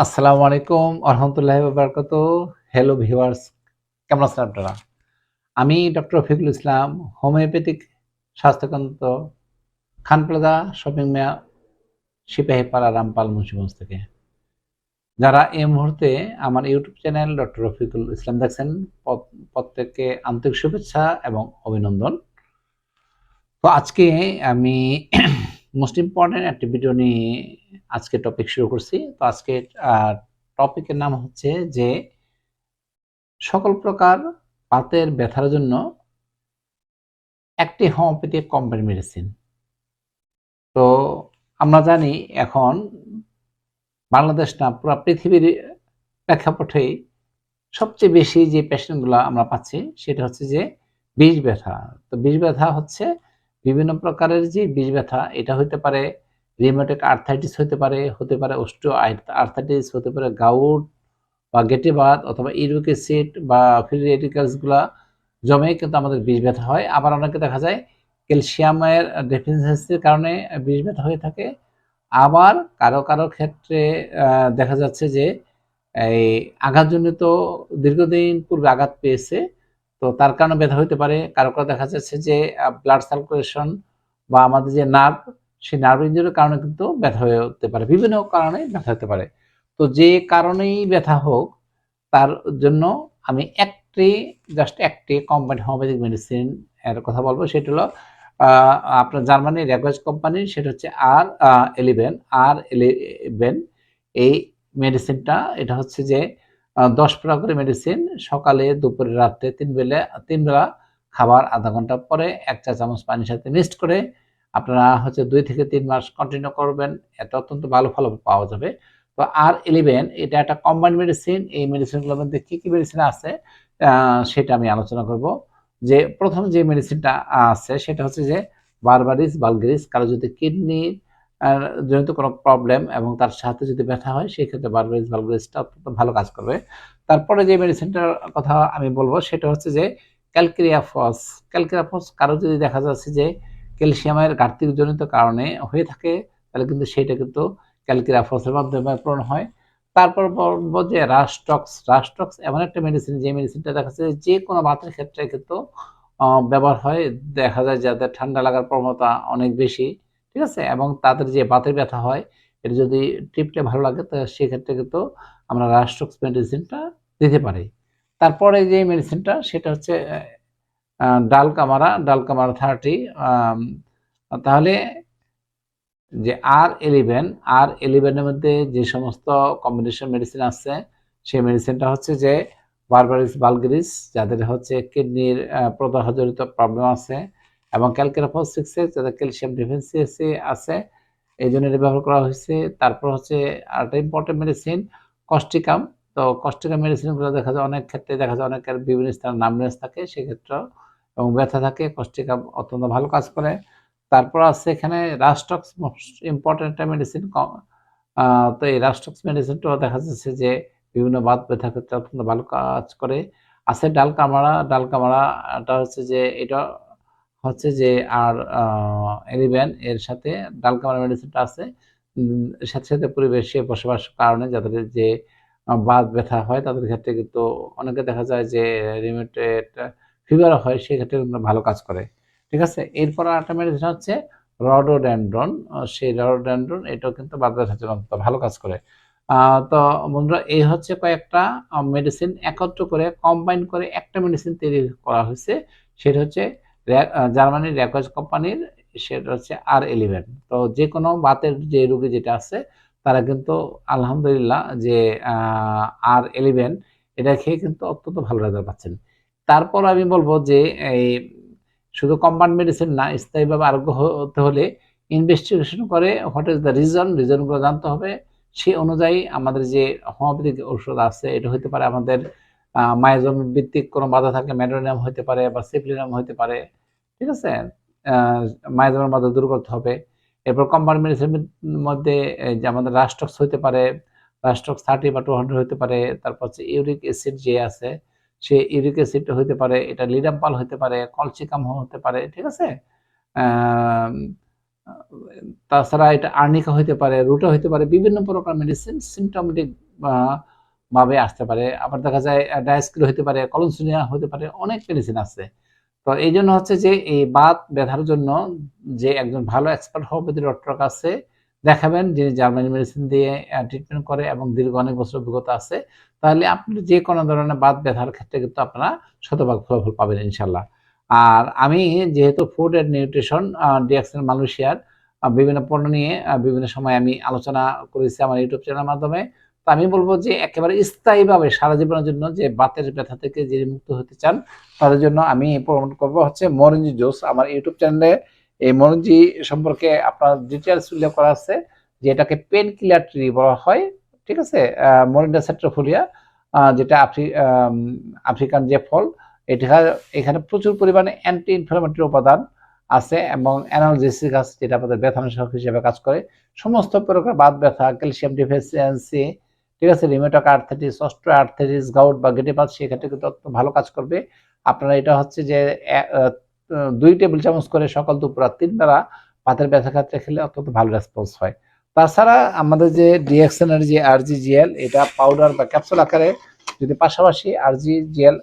আসসালামু আলাইকুম আরহামতুল্লাহ বাবরকাত hello viewers কেমন আছেন আপনারা? আমি ডক্টর রফিকুল ইসলাম, হোমিওপ্যাথিক স্বাস্থ্যকেন্দ্র খান প্লাজা শপিং মেয়া সিপাহীপাড়া রামপাল মুন্সিগঞ্জ থেকে। যারা এই মুহূর্তে আমার YouTube channel doctor Rafiqul Islam দেখছেন, প্রত- প্রত্যেককে আন্তরিক শুভেচ্ছা এবং অভিনন্দন। তো আজকে আমি মোস্ট ইম্পর্টেন্ট একটা ভিডিও নিয়ে আজকে টপিক শুরু করছি। তো আজকে টপিকের নাম হচ্ছে যে সকল প্রকার পাতের ব্যথার জন্য একটি হোমিওপ্যাথিক কম্বাইন মেডিসিন তো আমরা জানি এখন বাংলাদেশ না, পুরো পৃথিবীর প্রেক্ষাপটেই সবচেয়ে বেশি যে পেশেন্টগুলো আমরা পাচ্ছি, সেটা হচ্ছে যে বিষ ব্যথা। তো বিষ ব্যথা হচ্ছে বিভিন্ন প্রকারের যে বিষ ব্যথা, এটা হতে পারে রিমেটিক আর্থাইটিস হতে পারে হতে পারে অস্টিও আর্থাইটিস হতে পারে গাউট বা গেটিবাত অথবা ইউরিক অ্যাসিড বা ফ্রি রেডিক্যালসগুলা জমে কিন্তু আমাদের বিষ ব্যথা হয়। আবার অনেকে দেখা যায় ক্যালসিয়ামের ডেফিসিয়েন্সির কারণে বিষ ব্যথা হয়ে থাকে। আবার কারও কারও ক্ষেত্রে দেখা যাচ্ছে যে এই আঘাতজনিত দীর্ঘদিন পূর্বে আঘাত পেয়েছে তো তার কারণে ব্যথা হতে পারে। কারও কারও দেখা যাচ্ছে যে ব্লাড সার্কুলেশন বা আমাদের যে নার্ভ সেই নার্ভ ইঞ্জুরির কারণে কিন্তু ব্যথা হয়ে হতে পারে। বিভিন্ন কারণে ব্যথা হতে পারে। তো যে কারণেই ব্যথা হোক, তার জন্য আমি একটি জাস্ট একটি কোম্পানি হোমিওপ্যাথিক মেডিসিন এর কথা বলব। সেটা হলো আপনার জার্মানির রেকোয়েজ কোম্পানির সেটা হচ্ছে আর এলিভেন আর এলিভেন এই মেডিসিনটা এটা হচ্ছে যে দশ প্রকার করে মেডিসিন সকালে, দুপুরে, রাত্রে, তিন বেলা তিন বেলা খাবার, আধা ঘণ্টা পরে এক চা চামচ পানির সাথে মিক্সড করে আপনারা হচ্ছে দুই থেকে তিন মাস কন্টিনিউ করবেন, এটা অত্যন্ত ভালো ফল পাওয়া যাবে। তো আর ইলেভেন এটা একটা কম্বাইন্ড মেডিসিন এই মেডিসিনগুলোর মধ্যে কী কী মেডিসিন আছে সেটা আমি আলোচনা করব। যে প্রথম যে মেডিসিনটা আছে, সেটা হচ্ছে যে বারবারিস বালগেরিস কারও যদি কিডনি জনিত কোনো প্রবলেম এবং তার সাথে যদি ব্যথা হয় সেই ক্ষেত্রে বারবারিস বালগেরিসটা অত্যন্ত ভালো কাজ করবে। তারপরে যে মেডিসিনটার কথা আমি বলব, সেটা হচ্ছে যে ক্যালকেরিয়াফস ক্যালকেরিয়াফস কারও যদি দেখা যাচ্ছে যে ক্যালসিয়ামের ঘাটতিজনিত কারণে হয়ে থাকে, তাহলে কিন্তু সেটা কিন্তু ক্যালকেরিয়াফসের মাধ্যমে পূরণ হয়। তারপর বলব যে রাস্টক্স রাস্টক্স এমন একটা মেডিসিন যে মেডিসিনটা দেখা যাচ্ছে যে কোনো বাতের ক্ষেত্রে কিন্তু ব্যবহার হয়। দেখা যায় যাদের ঠান্ডা লাগার প্রবণতা অনেক বেশি। ঠিক আছে? এবং তাদের যে বাতের ব্যথা হয়, এটা যদি ট্রিপটা ভালো লাগে, তো সেক্ষেত্রে কিন্তু আমরা রাস্টক্স মেডিসিনটা দিতে পারি। তারপরে যে মেডিসিনটা, সেটা হচ্ছে ডাল কামারা ডাল কামারা থার্টি তাহলে যে আর এলিভেন, আর এলিভেনের মধ্যে যে সমস্ত কম্বিনেশন মেডিসিন আছে, সেই মেডিসিনটা হচ্ছে যে বারবারিস বালগিরিস, যাদের হচ্ছে কিডনির প্রদাহজনিত প্রবলেম আছে এবং ক্যালকেরাফস সিক্সে যাদের ক্যালসিয়াম ডিফিসিয়েন্সি আছে, এই জন্য এটা ব্যবহার করা হয়েছে। তারপর হচ্ছে আরেকটা ইম্পর্টেন্ট মেডিসিন কস্টিকাম তো কস্টিকাম মেডিসিনগুলো দেখা যায় অনেক ক্ষেত্রে দেখা যায় অনেকের বিভিন্ন স্থানে নামনেস থাকে সেক্ষেত্রেও, এবং ব্যথা থাকে কস্টিকাম অত্যন্ত ভালো কাজ করে। তারপর আছে এখানে রাস্টক্স মোস্ট ইম্পর্টেন্ট একটা মেডিসিন তো এই রাস্টক্স মেডিসিনটাও দেখা যাচ্ছে যে বিভিন্ন বাত ব্যথা ক্ষেত্রে অত্যন্ত ভালো কাজ করে। আছে ডাল কামারা ডাল কামারাটা হচ্ছে যে এটা হচ্ছে যে আর এলিভেন এর সাথে ডাল কামারা মেডিসিনটা আছে। সাথে সাথে পরিবেশে বসবাস কারণে যাদের যে বাত ব্যথা হয় তাদের ক্ষেত্রে কিন্তু অনেকে দেখা যায় যে রিমেটেড ফিভার হয় সেক্ষেত্রে কিন্তু ভালো কাজ করে। ঠিক আছে? এরপর আরেকটা মেডিসিন হচ্ছে রডোডেন্ড্রন সেই রডোডেন্ড্রন এটাও কিন্তু বাত ব্যথার জন্য ভালো কাজ করে। তো বন্ধুরা, এই হচ্ছে কয়েকটা মেডিসিন একত্র করে কম্বাইন করে একটা মেডিসিন তৈরি করা হয়েছে। সেটা হচ্ছে জার্মানির র্যাকোয়েজ কোম্পানির, সেটা হচ্ছে আর এলিভেন। তো যে কোনো বাতের যে রোগী যেটা আছে, তারা কিন্তু আলহামদুলিল্লাহ যে আর এলিভেন, এটা খেয়ে কিন্তু অত্যন্ত ভালো রেজাল্ট পাচ্ছেন। তারপর আমি বলব যে, এই শুধু কম্পাউন্ড মেডিসিন না, স্থায়ীভাবে আরোগ্য হতে হলে ইনভেস্টিগেশন করে হোয়াট ইজ দ্য রিজন রিজনগুলো জানতে হবে। সেই অনুযায়ী আমাদের যে হোমিওপ্যাথিক ঔষধ আছে, এটা হতে পারে আমাদের মায়োজম ভিত্তিক কোনো বাধা থাকলে ম্যাডোনিয়াম হতে পারে বা সিপ্লিনাম হতে পারে। ঠিক আছে? মায়োজমের বাধা দূর করতে হবে। এরপর মেডিসিনের মধ্যে যে আমাদের রাস্টক্স হতে পারে রাস্টক্স থার্টি বা টু হান্ড্রেড হতে পারে, তারপর হচ্ছে ইউরিক অ্যাসিড যে আছে, সে ইউরিক অ্যাসিড হতে পারে, এটা লিডাম্পাল হতে পারে কলসিকাম হতে পারে, ঠিক আছে? তাছাড়া এটা আর্নিকা হতে পারে রুটা হতে পারে, বিভিন্ন প্রকার মেডিসিন সিমটমেটিক ভাবে আসতে পারে। আবার দেখা যায় ডায়াস্কিল হতে পারে কলনসুনিয়া হতে পারে, অনেক মেডিসিন আছে। তো এই জন্য হচ্ছে যে এই বাত ব্যথার জন্য যে একজন ভালো এক্সপার্ট হোমিওপ্যাথি ডক্টর কাছে দেখাবেন যিনি জার্মানি মেডিসিন দিয়ে ট্রিটমেন্ট করে এবং দীর্ঘ অনেক বছর অভিজ্ঞতা আছে, তাহলে আপনি যে কোনো ধরনের বাত ব্যথার ক্ষেত্রে কিন্তু আপনারা শতভাগ ফলাফল পাবেন ইনশাল্লাহ আর আমি যেহেতু ফুড অ্যান্ড নিউট্রিশন ডিএক্সএল মালয়েশিয়ার বিভিন্ন পণ্য নিয়ে বিভিন্ন সময় আমি আলোচনা করেছি আমার ইউটিউব চ্যানেলের মাধ্যমে তো আমি বলব যে একেবারে স্থায়ীভাবে সারা জীবনের জন্য যে বাতের ব্যথা থেকে যিনি মুক্ত হতে চান, তাদের জন্য আমি প্রমোট করব হচ্ছে মরঞ্জি জোস আমার ইউটিউব চ্যানেলে। এই মরঞ্জি সম্পর্কে আপনার ডিটেলস উল্লেখ করা আছে, যে এটাকে পেন কিলার ট্রি বলা হয়, ঠিক আছে? মরিন্ডা সেট্রোফোলিয়া যেটা আফ্রি আফ্রিকান যে ফল, এটা এখানে প্রচুর পরিমাণে অ্যান্টি ইনফ্লামেটরি উপাদান আছে এবং অ্যানালজেসিক আছে, যেটা আমাদের ব্যথানাশক হিসেবে কাজ করে। সমস্ত প্রকার বাত ব্যথা, ক্যালসিয়াম ডিফিসিয়েন্সি ঠিক আছে rheumatoid arthritis osteoarthritis gout বা গেটিপাত সেক্ষেত্রে কিন্তু অত্যন্ত ভালো কাজ করবে। আপনারা এটা হচ্ছে যে দুই টেবিল চামচ করে সকাল, দুপুর আর তিন বেলা পাতের ব্যথা ক্ষেত্রে খেলে অত্যন্ত ভালো রেসপন্স হয়। তাছাড়া আমাদের যে ডিএক্সএনের যে আরজি জিএল এটা পাউডার বা ক্যাপসুল আকারে যদি পাশাপাশি আরজি জিএল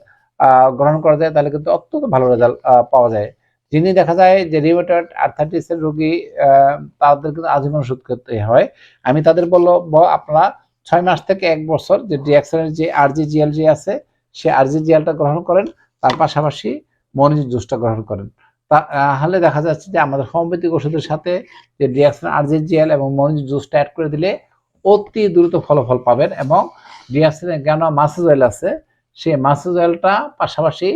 গ্রহণ করা যায়, তাহলে কিন্তু অত্যন্ত ভালো রেজাল্ট পাওয়া যায়। যিনি দেখা যায় যে রিমেটয়েড আর্থাইটিসের রোগী তাদের কিন্তু আজীবন ওষুধ করতে হয়। আমি তাদের বলব, আপনারা ছয় মাস থেকে এক বছর যে ডিএক্সএনের যে আরজি জিএল যে আছে, সে আরজি জিএলটা গ্রহণ করেন, তার পাশাপাশি মনোজি জুসটা গ্রহণ করেন। তাহলে দেখা যাচ্ছে যে আমাদের হোমিওপ্যাথিক ওষুধের সাথে যে ডিএক্সএন আরজি জিএল এবং মনোজি জুসটা অ্যাড করে দিলে অতি দ্রুত ফলাফল পাবেন এবং ডিএক্সএনের জ্ঞান মাসেজ অয়েল আছে, সেই মাসেজ অয়েলটা পাশাপাশি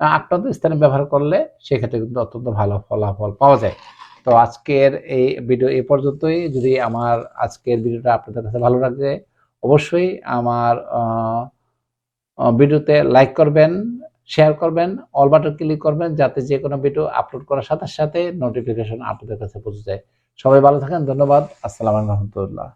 আক্রান্ত স্থানে ব্যবহার করলে সেক্ষেত্রে কিন্তু অত্যন্ত ভালো ফলাফল পাওয়া যায়। তো আজকের এই ভিডিও এ পর্যন্তই। যদি আমার আজকের ভিডিওটা আপনাদের কাছে ভালো লাগে অবশ্যই আমার ভিডিওতে লাইক করবেন শেয়ার করবেন অল বাটন ক্লিক করবেন, যাতে যে কোনো ভিডিও আপলোড করার সাথে সাথে নোটিফিকেশন আপনাদের কাছে পৌঁছে যায়। সবাই ভালো থাকেন, ধন্যবাদ, আসসালাম রহমতুল্লাহ।